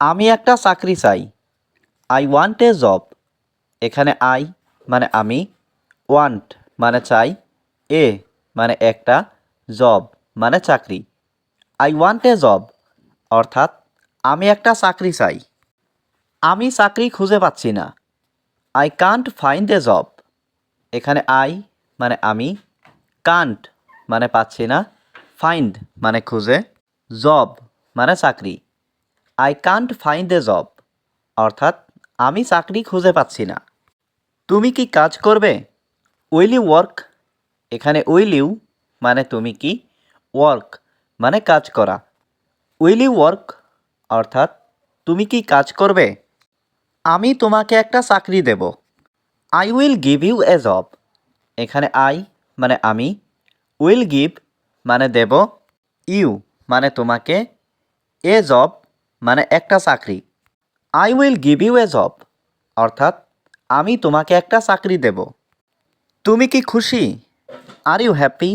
আমি একটা চাকরি চাই। আই ওয়ান্ট এ জব এখানে আই মানে আমি। ওয়ান্ট মানে চাই। এ মানে একটা জব মানে চাকরি। আই ওয়ান্ট এ জব অর্থাৎ আমি একটা চাকরি চাই। আমি চাকরি খুঁজে পাচ্ছি না। I can't find a job এখানে আই মানে আমি। কান্ট মানে পাচ্ছি না। ফাইন্ড মানে খুঁজে। জব মানে চাকরি। I can't find a job অর্থাৎ, আমি চাকরি খুঁজে পাচ্ছি না। তুমি কি কাজ করবে? উইল ইউ ওয়ার্ক এখানে উইল ইউ মানে তুমি কি? ওয়ার্ক মানে কাজ করা। উইল ইউ ওয়ার্ক অর্থাৎ, তুমি কি কাজ করবে? আমি তোমাকে একটা চাকরি দেব। I will give you a job এখানে আই মানে আমি। উইল গিভ মানে দেব। ইউ মানে তোমাকে। এ জব মানে একটা চাকরি। I will give you a job অর্থাৎ আমি তোমাকে একটা চাকরি দেব। তুমি কি খুশি? আর ইউ হ্যাপি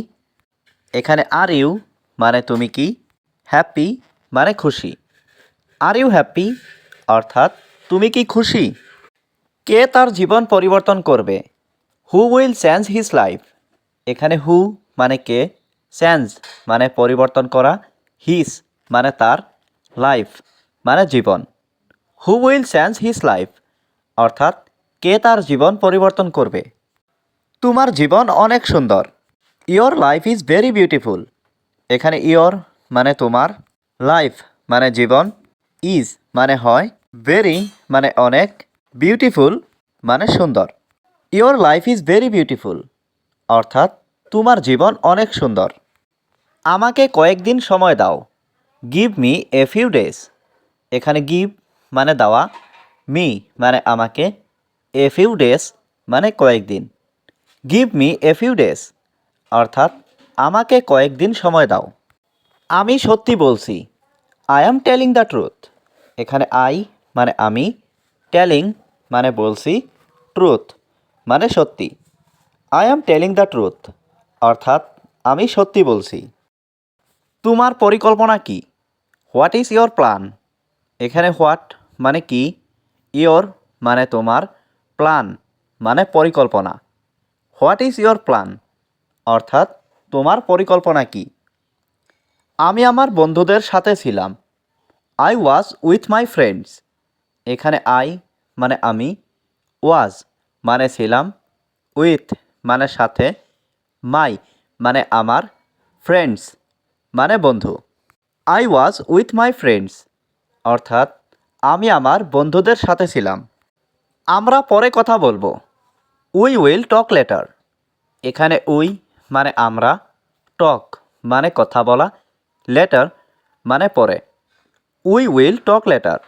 এখানে আর ইউ মানে তুমি কি? হ্যাপি মানে খুশি। আর ইউ হ্যাপি অর্থাৎ তুমি কি খুশি? কে তার জীবন পরিবর্তন করবে? Who will change his life এখানে হু মানে কে? চেঞ্জ মানে পরিবর্তন করা। হিস মানে তার লাইফ মানে জীবন। Who will change his life অর্থাৎ, কে তার জীবন পরিবর্তন করবে? তোমার জীবন অনেক সুন্দর। Your life is very beautiful এখানে ইয়োর মানে তোমার লাইফ মানে জীবন ইজ মানে হয় ভেরি মানে অনেক বিউটিফুল মানে সুন্দর। Your life is very beautiful অর্থাৎ, তোমার জীবন অনেক সুন্দর। আমাকে কয়েকদিন সময় দাও। Give me a few days এখানে গিভ মানে দেওয়া মি মানে আমাকে এ ফিউ ডেজ মানে কয়েকদিন। Give me a few days অর্থাৎ আমাকে কয়েকদিন সময় দাও। আমি সত্যি বলছি I am telling the truth এখানে আই মানে আমি টেলিং মানে বলছি ট্রুথ মানে সত্যি। I am telling the truth অর্থাৎ আমি সত্যি বলছি। তোমার পরিকল্পনা কি? হোয়াট ইজ ইয়োর প্ল্যান এখানে হোয়াট মানে কি? ইয়োর মানে তোমার প্ল্যান মানে পরিকল্পনা। What is your plan? অর্থাৎ তোমার পরিকল্পনা কি? আমি আমার বন্ধুদের সাথে ছিলাম। I was with my friends এখানে আই মানে আমি ওয়াজ মানে ছিলাম। উইথ মানে সাথে। মাই মানে আমার ফ্রেন্ডস মানে বন্ধু। I was with my friends অর্থাৎ আমি আমার বন্ধুদের সাথে ছিলাম। আমরা পরে কথা বলব। We will talk later. এখানে উই মানে আমরা, টক মানে কথা বলা, লেটার মানে পরে। উই উইল টক লেটার,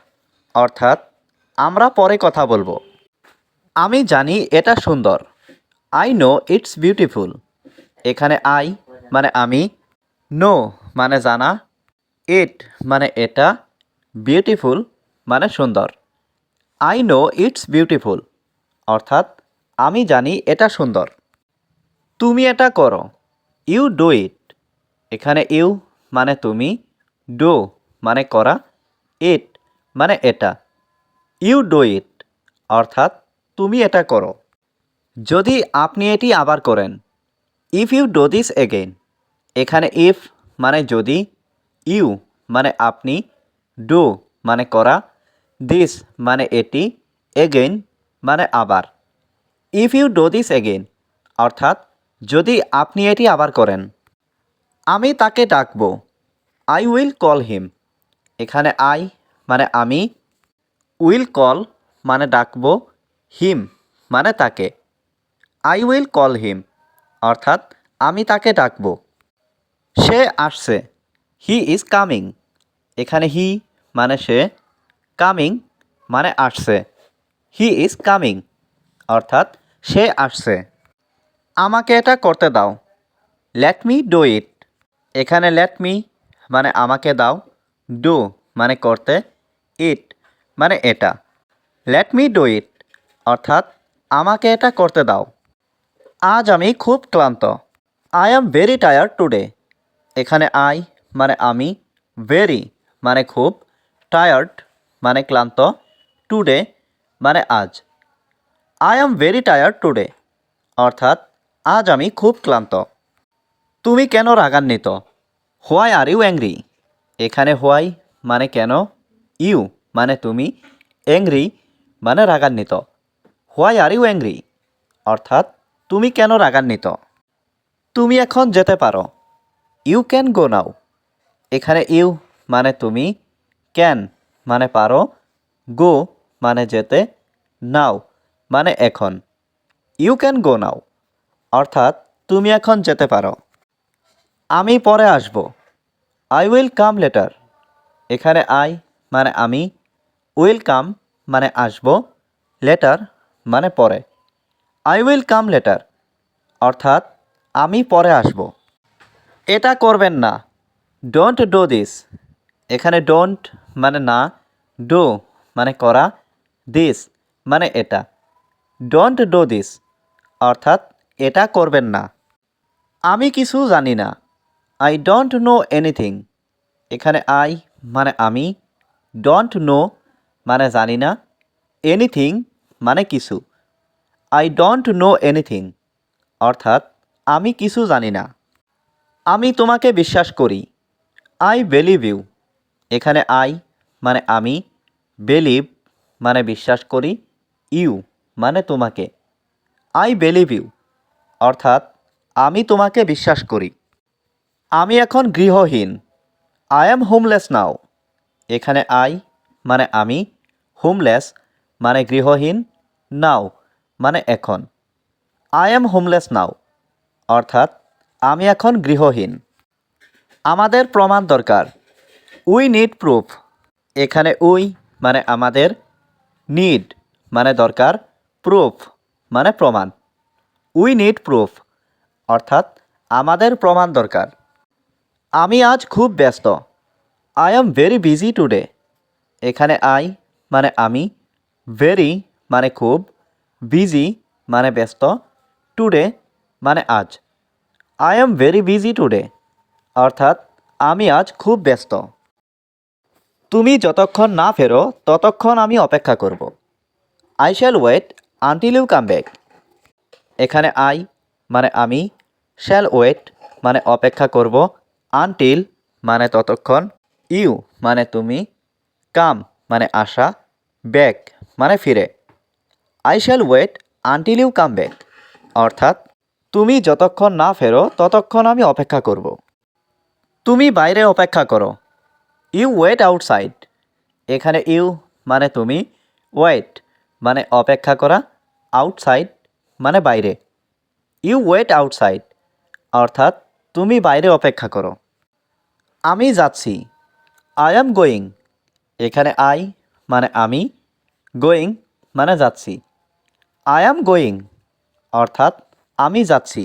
অর্থাৎ আমরা পরে কথা বলব। আমি জানি এটা সুন্দর। I know it's beautiful. এখানে আই মানে আমি, নো মানে জানা, ইট মানে এটা বিউটিফুল মানে সুন্দর। আই নো ইটস বিউটিফুল অর্থাৎ আমি জানি এটা সুন্দর। তুমি এটা করো ইউ ডু ইট এখানে ইউ মানে তুমি ডু মানে করা ইট মানে এটা। ইউ ডু ইট অর্থাৎ তুমি এটা করো। যদি আপনি এটি আবার করেন if you do this again এখানে ইফ মানে যদি ইউ মানে আপনি ডু মানে করা দিস মানে এটি এগেইন মানে আবার। If you do this again অর্থাৎ যদি আপনি এটি আবার করেন, আমি তাকে ডাকবো আই উইল কল হিম এখানে আই মানে আমি উইল কল মানে ডাকবো হিম মানে তাকে। আই উইল কল হিম অর্থাৎ আমি তাকে ডাকবো। সে আসছে হি ইজ কামিং এখানে হি মানে সে কামিং মানে আসছে। হি ইজ কামিং অর্থাৎ সে আসছে। আমাকে এটা করতে দাও। লেট মি ডু ইট এখানে লেট মি মানে আমাকে দাও। ডু মানে করতে ইট মানে এটা। লেট মি ডু ইট অর্থাৎ আমাকে এটা করতে দাও। আজ আমি খুব ক্লান্ত। I am very tired today এখানে আই মানে আমি ভেরি মানে খুব টায়ার্ড মানে ক্লান্ত টুডে মানে আজ। I am very tired today অর্থাৎ আজ আমি খুব ক্লান্ত। তুমি কেন রাগান্বিত? হোয়াই আর ইউ অ্যাংরি এখানে হোয়াই মানে কেন? ইউ মানে তুমি অ্যাংরি মানে রাগান্বিত। হোয়াই আর ইউ অ্যাংরি অর্থাৎ তুমি কেন রাগান্বিত? তুমি এখন যেতে পারো। ইউ ক্যান গো নাও এখানে ইউ মানে তুমি ক্যান মানে পারো গো মানে যেতে নাও মানে এখন। ইউ ক্যান গো নাও অর্থাৎ তুমি এখন যেতে পারো। আমি পরে আসব। আই উইল কাম লেটার এখানে আই মানে আমি উইল কাম মানে আসব লেটার মানে পরে। আই উইল কাম লেটার অর্থাৎ আমি পরে আসব। এটা করবেন না। ডোন্ট ডো দিস এখানে ডোন্ট মানে না ডো মানে করা দিস মানে এটা। ডোন্ট ডো দিস অর্থাৎ এটা করবেন না। আমি কিছু জানি না। আই ডোন্ট নো এনিথিং এখানে আই মানে আমি ডোন্ট নো মানে জানি না। এনিথিং মানে কিছু। আই ডোন্ট নো এনিথিং অর্থাৎ আমি কিছু জানি না। আমি তোমাকে বিশ্বাস করি। আই বিলিভ ইউ এখানে আই মানে আমি বিলিভ মানে বিশ্বাস করি ইউ মানে তোমাকে। আই বিলিভ ইউ অর্থাৎ আমি তোমাকে বিশ্বাস করি। আমি এখন গৃহহীন আই এম হোমলেস নাও এখানে আই মানে আমি হোমলেস মানে গৃহহীন নাও মানে এখন। আই এম হোমলেস নাও অর্থাৎ আমি এখন গৃহহীন। আমাদের প্রমাণ দরকার। উই নিড প্রুফ এখানে উই মানে আমাদের নিড মানে দরকার প্রুফ মানে প্রমাণ। উই নিড প্রুফ অর্থাৎ আমাদের প্রমাণ দরকার। আমি আজ খুব ব্যস্ত। I am very busy today এখানে আই মানে আমি ভেরি মানে খুব বিজি মানে ব্যস্ত টুডে মানে আজ। I am very busy today অর্থাৎ আমি আজ খুব ব্যস্ত। তুমি যতক্ষণ না ফেরো, ততক্ষণ আমি অপেক্ষা করব। I shall wait until you come back এখানে আই মানে আমি শ্যাল ওয়েট মানে অপেক্ষা করব আনটিল মানে ততক্ষণ ইউ মানে তুমি কাম মানে আসা ব্যাক মানে ফিরে। I shall wait until you come back অর্থাৎ, তুমি যতক্ষণ না ফেরো, ততক্ষণ আমি অপেক্ষা করব। তুমি বাইরে অপেক্ষা করো। You wait outside. এখানে ইউ মানে তুমি, ওয়েট মানে অপেক্ষা করা, আউটসাইড মানে বাইরে। ইউ ওয়েট আউটসাইড, অর্থাৎ তুমি বাইরে অপেক্ষা করো। আমি যাচ্ছি। I am going. এখানে আই মানে আমি, গোয়িং মানে যাচ্ছি। আই অ্যাম গোয়িং, অর্থাৎ আমি যাচ্ছি।